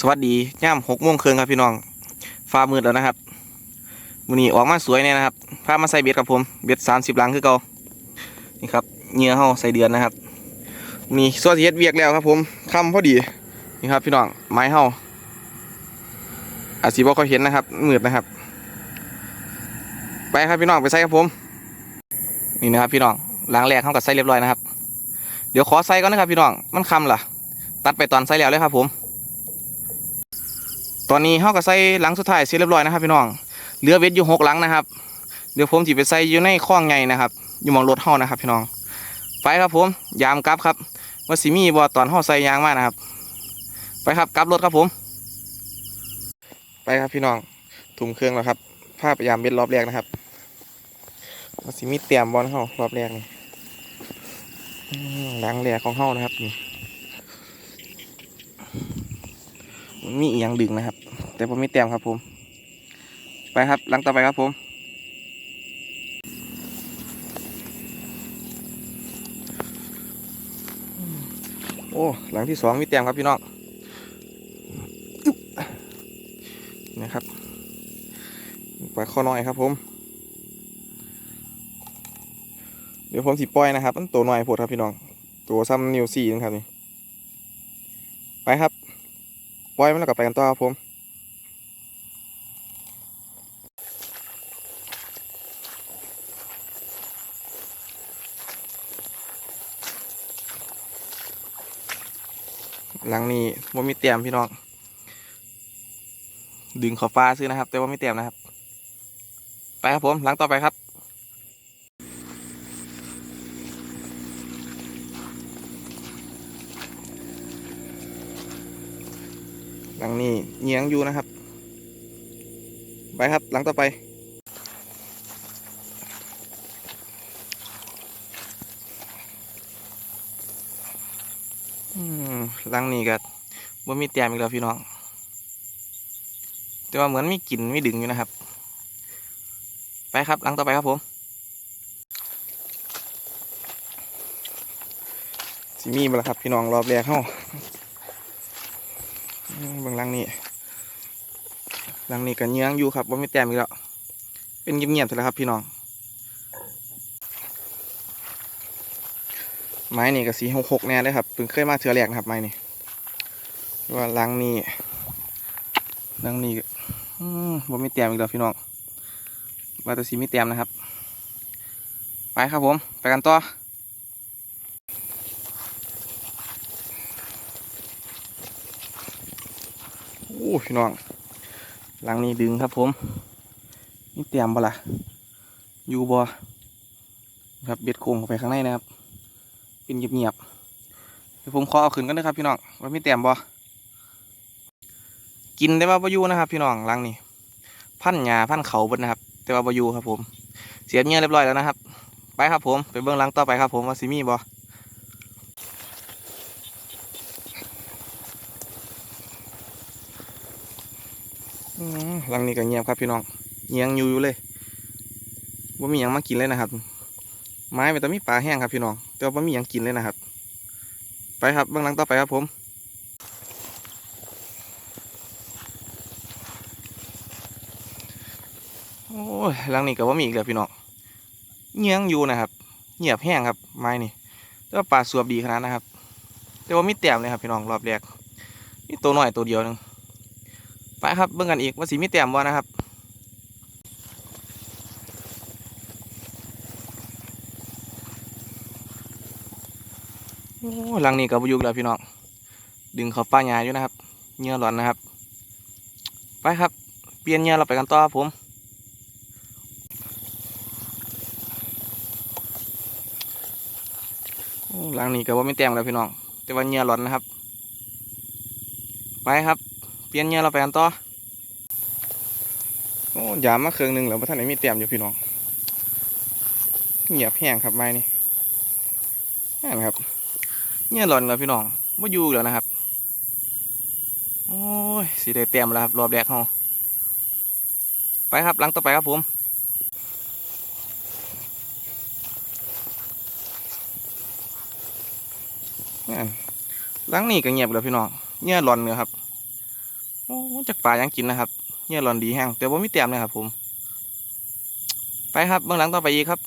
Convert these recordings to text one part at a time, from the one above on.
สวัสดีย่ามหกโมงครึ่งครับพี่น้องฟ้ามืดแล้วนะครับวันนี้ออกมาสวยเนี่ยนะครับพามาใส่เบ็ดครับผมเบ็ดสามสิบลังคือเก่านี่ครับเหงื่อเฮาใส่เดือนนะครับมีส่วนเฮ็ดเวียกแล้วครับผมคำพอดีนี่ครับพี่น้องไม้เฮาอาจสิบ่ค่อยเห็นนะครับมืดนะครับ ไปครับพี่น้องไปใส่ครับผม นี่นะครับพี่น้องล้างแรกเข้ากับใส่เรียบร้อยนะครับ เดี๋ยวขอใส่ก่อนนะครับพี่น้องมันคำล่ะ ตัดไปตอนใส่แล้วเลยครับผม ตอนนี้เขาก็ใส่หลังสุดท้ายเสร็จเรียบร้อยนะครับพี่น้องเหลือเวทอยู่หกหลังนะครับ เดี๋ยวผมจะไปใส่อยู่ในข้องใหญ่นะครับ อยู่มองรถเฮานะครับ พี่น้อง ไปครับผม ยามกลับครับว่าสิมีบอตอนเฮาใส่ยางมากนะครับ ไปครับกลับรถครับผม ไปครับพี่น้องถุงเครื่องแล้วครับภาพยามเบ็ดรอบแรกนะครับว่าสิมีเตรียมบอลเฮารอบแรกนี่หลังแรกของเฮานะครับนี่ มีอีกอย่างดึงนะครับ แต่ผมไม่เตรียมครับผม ไปครับลังต่อไปครับผมโอ้หลังที่สองมีเตรียมครับพี่น้องนะครับปล่อยข้อน้อยครับผม เดี๋ยวผมสิปล่อยนะครับมันตัวน้อยโพดครับพี่น้อง ตัวซ้ำนิวซีนะครับนี่ไปครับ ปล่อยมันแล้วก็ไปกันต่อครับผมหลังนี้ว่ามีเตียมพี่น้อง ดึงขอบฟ้าซื้อนะครับ แต่ว่าไม่เตียมนะครับ ไปครับผม หลังต่อไปครับ หลังนี้เงียงอยู่นะครับ ไปครับหลังต่อไป หลังนี้ก็บ่มีเตรียมอีกแล้วพี่น้อง แต่ว่าเหมือนมีกลิ่นมีดึงอยู่นะครับ ไปครับหลังต่อไปครับผมสิมีบ่ล่ะครับพี่น้องรอบแรกเข้า บางลังนี่ลังนี้กันเยื้องอยู่ครับว่าไม่แต้มอีกแล้ว เป็นเงียบๆเลยครับ พี่น้อง ไม้นี่ก็สีหกหกแน่เลยครับเพิ่งเคยมาเถื่อแรกนะครับไม้นี่ว่าลังนี้หลังนี้ก็อืมว่าไม่แต้มอีกแล้วพี่น้องว่าแต่สีไม่แต้มนะครับ ไปครับผม ไปกันต่อ โอ้พี่น้อง หลังนี้ดึงครับผม นี่เตรียมบ่ล่ะ อยู่บ่ครับเบ็ดโค้งไปข้างในนะครับ เป็นเงียบๆเดี๋ยวผมขอเอาขึ้นกันนะครับพี่น้องว่ามีเตรียมบ่กินได้ว่าบ่อยู่นะครับ พี่น้องหลังนี้ พันหญ้าพันเขาบดนะครับ แต่ว่าบ่อยู่ครับผม เสียบเงี้ยเรียบร้อยแล้วนะครับ ไปครับผม ไปเบื้องหลังต่อไปครับผมว่าซิมีบ่ หลังนี้ก็เงียบครับพี่น้องเงียงอยู่อยู่เลยว่ามีหยังมากินเลยนะครับ ไม้มันต้องมีปลาแห้งครับพี่น้องแต่ว่ามีหยังกินเลยนะครับ ไปครับเบื้องหลังต่อไปครับผมโอ้ยหลังนี้ก็ว่ามีอีกแล้วพี่น้องเงียงอยู่นะครับเงียบแห้งครับ ไม้นี่แต่ว่าปลาสวบดีขนาดนะครับ แต่ว่ามีแต้มเลยครับพี่น้องรอบแรกนี่ตัวน้อยตัวเดียวนึง ไปครับเบิ่งกันอีกว่าสีมีแต้มบ่นะครับโอ้หลังนี้กับยุกแล้วพี่น้องดึงเขาป้าหญ้าอยู่นะครับเงื่อร้อนนะครับ ไปครับ เปลี่ยนเงื่อเราไปกันต่อครับผมหลังนี้กับว่าไม่แต้มแล้วพี่น้อง แต่ว่าเงื่อร้อนนะครับ ไปครับ เปลี่ยนเงื่อเราไปกันต่อโอ้ยามมาเครื่องหนึ่งแล้วท่านไหนมีเตรียมอยู่พี่น้องเงียบแห้งครับไม้นี่นั่นครับเงียบหลอนแล้วพี่น้องไม่อยู่อีกแล้วนะครับ โอ้ยสีได้เตรียมแล้วครับรอบแรกเขาไปครับหลังต่อไปครับผมหลังนี่ก็เงียบแล้วพี่น้องเงียบหลอนเลยครับ โอ้จากปลายังกินนะครับเนี่ยหลอนดีแห้งแต่ว่าไม่เต็มเลยครับ ผม ไปครับเบื้องหลังต่อไปอีกครับ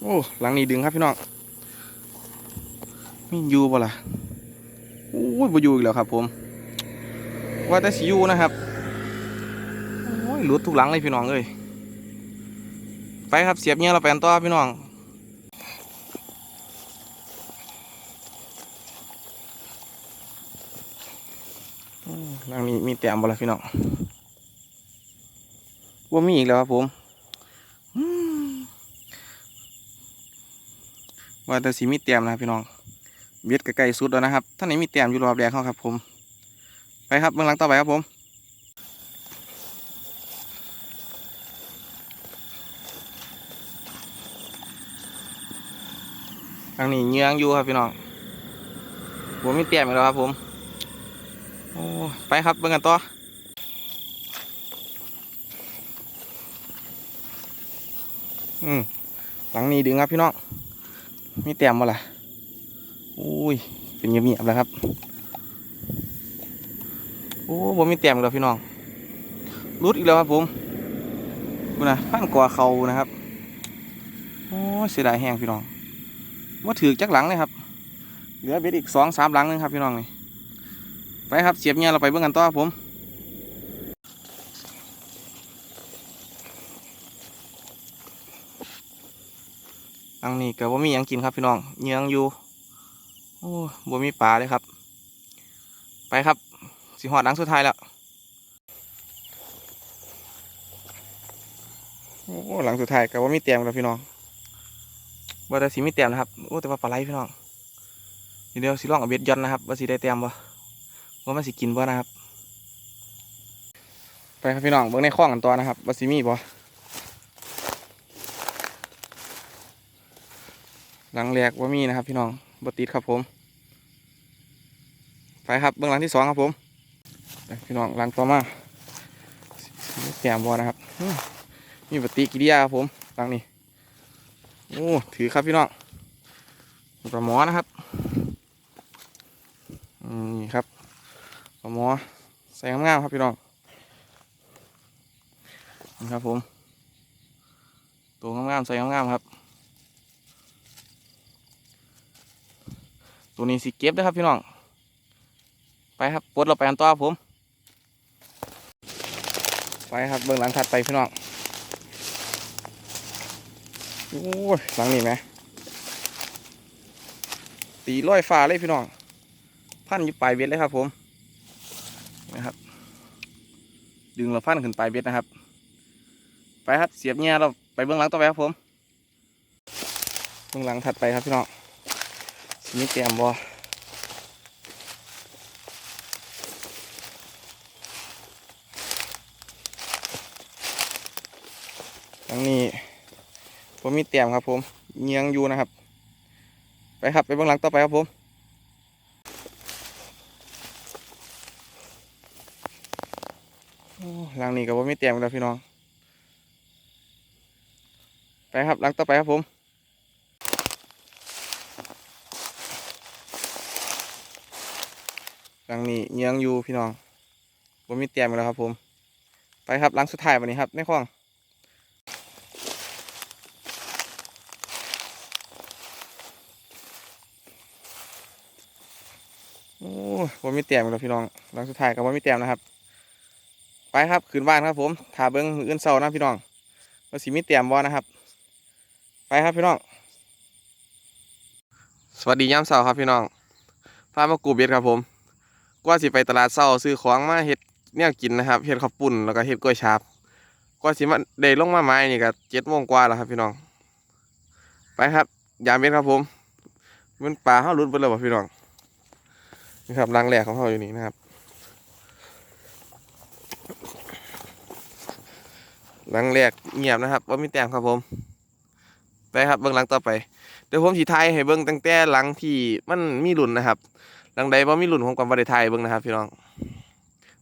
โอ้หลังนี้ดึงครับพี่น้องมีอยู่บ่ล่ะโอ้ยบ่อยู่อีกแล้วครับ ผม ว่าแต่สิอยู่นะครับโอ้ยหลุดทุกหลังเลยพี่น้องเอ้ยไปครับเสียบเงี้ยเราไปกันต่อพี่น้อง หลังนี้มีแต้มบ่ละพี่น้องว่ามีอีกแล้วครับผมว่าแต่สีมีแต้มนะครับพี่น้อง เบ็ดใกล้ๆสุดแล้วนะครับท่านไหนมีแต้มอยู่รอบแรกเขาครับผม ไปครับเบื้องหลังต่อไปครับผมทางนี้เยื้องอยู่ครับพี่น้องผมมีแต้มอีกแล้วครับผม โอ้ไปครับเบิ่งกันต่ออืมหลังนี้ดึงครับพี่น้องมีแต้มมาล่ะโอ้ยเป็นเงียบๆแล้วครับโอ้ผมมีแต้มแล้วพี่น้องรุดอีกแล้วครับผมดูนะพันกว่าเขานะครับโอ้เสียดายแห้งพี่น้องว่าถือจักหลังเลยครับเหลือเบ็ดอีกสองสามหลังนึงครับพี่น้องนี่ ไปครับเสียบเงี้ยเราไปเบิ่งกันต่อครับผมอังนี้ก็บ่มียังกินครับพี่น้องเยื้องอยู่โอ้บ่มีปลาเลยครับ ไปครับสิหอดหลังสุดท้ายแล้วโอ้หลังสุดท้ายก็บ่มีเตียมแล้วพี่น้องว่าแต่สิมีเตียมนะครับโอ้แต่ว่าปลาไหลพี่น้องเดี๋ยวสิลองเอาเบ็ดย้อนนะครับว่าสิได้เตียมบ่ ว่ามันสิกินบ่นะครับ ไปครับพี่น้องเบิ่งในคลองกันต่อนะครับว่าสิมีบ่หลังแรกว่ามีนะครับ พี่น้องบติดครับผม ไปครับเบื้องหลังที่สองครับผมพี่น้องหลังต่อมามีแกมบ่นะครับมีปฏิกิริยาครับผมหลังนี้โอ้ถือครับพี่น้องปลาหมอนะครับนี่ครับ หมอใส่งามๆครับพี่น้องนี่ครับผมตัวงามๆใส่งามๆครับ ตัวนี้สิเก็บนะครับพี่น้อง ไปครับปลดเราไปกันต่อผม ไปครับเบื้องหลังถัดไปพี่น้องโอ้ยหลังนี้ไหมตีร้อยฟ้าเลยพี่น้อง พันอยู่ปลายเบ็ดเลยครับผม นะครับ ดึงเราพันขึ้นไปเบ็ดนะครับ ไปครับเสียบเงี้ยเราไปเบื้องหลังต่อไปครับผมเบื้องหลังถัดไปครับพี่น้องมีเตรียมบอหลังนี้ผมมีเตรียมครับผมเงียงอยู่นะครับ ไปครับไปเบื้องหลังต่อไปครับผม โอ้ห ลังนี้ก็บ่มีเตียงแล้วพี่น้อง ไปครับหลังต่อไปครับผมหลังนี้เยื้องอยู่พี่น้องบ่มีเตียงแล้วครับผม ไปครับหลังสุดท้ายวันนี้ครับในคลองโอ้บ่มีเตียงแล้วพี่น้องหลังสุดท้ายก็บ่มีเตียงนะครับ ไปครับขึ้นบ้านครับผมถาเบิ้งมืออื่นเศร้านะพี่น้องว่าสิมีเตียมบอนะครับ ไปครับพี่น้อง สวัสดียามเศร้าครับพี่น้องพามากูเบ็ดครับผมกว่าสิไปตลาดเศร้าซื้อของมาเฮ็ดเนี่ยกินนะครับเฮ็ดข้าวปุ้นแล้วก็เฮ็ดกล้วยฉาบกว่าสิมาได้ลงมาไม้นี่ก็เจ็ดโมงกว่าแล้วครับพี่น้อง ไปครับยามเบ็ดครับผม มันปลาเฮาลุดไปแล้วบ่พี่น้องนี่ครับรังแรกของเฮาอยู่นี่นะครับ หลังแรกเงียบนะครับว่ามีแต้มครับผม ไปครับเบื้องหลังต่อไป เดี๋ยวผมสีไทยให้เบื้องตั้งแต่หลังที่มันมีรุ่นนะครับหลังใดว่ามีรุ่นผมก็บ่ได้ไทยเบื้องนะครับ พี่น้อง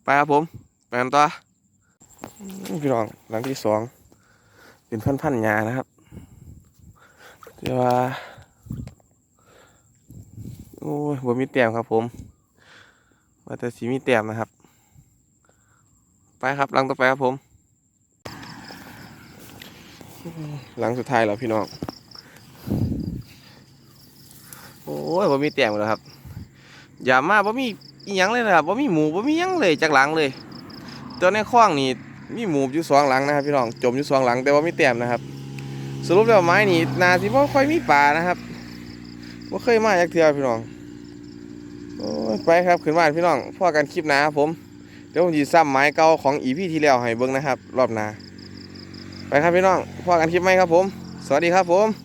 ไปครับผม ไปกันต่อพี่น้องหลังที่สองเป็นพันพันๆหญ้านะครับแต่ว่าโอ้ยบ่มีแต้มครับผมว่าแต่สีมีแต้มนะครับ ไปครับหลังต่อไปครับผมหลังสุดท้ายแล้วพี่น้องโอ้ยบ่มีแต้มแล้วครับ อย่ามาบ่มีอีหยังเลยนะครับบ่มีหมูบ่มีหยังเลยจากหลังเลย ตัวในคล้องนี่มีหมูอยู่สองหลังนะครับ พี่น้องจมอยู่สองหลังแต่ว่ามีแต้มนะครับ สรุปแล้วไม้นี่นาสิบ่ค่อยมีป่านะครับบ่เคยมาจากเทื่อพี่น้องโอ้ยไปครับขึ้นบ้านพี่น้องพ่อกันคลิปหน้าครับผม ดี๋ยวผมสิซ้ำไม้เก่าของอีพีที่แล้วให้เบิ้งนะครับ รอบหน้าไปครับพี่น้องพอกันคลิปไหมครับผม สวัสดีครับผม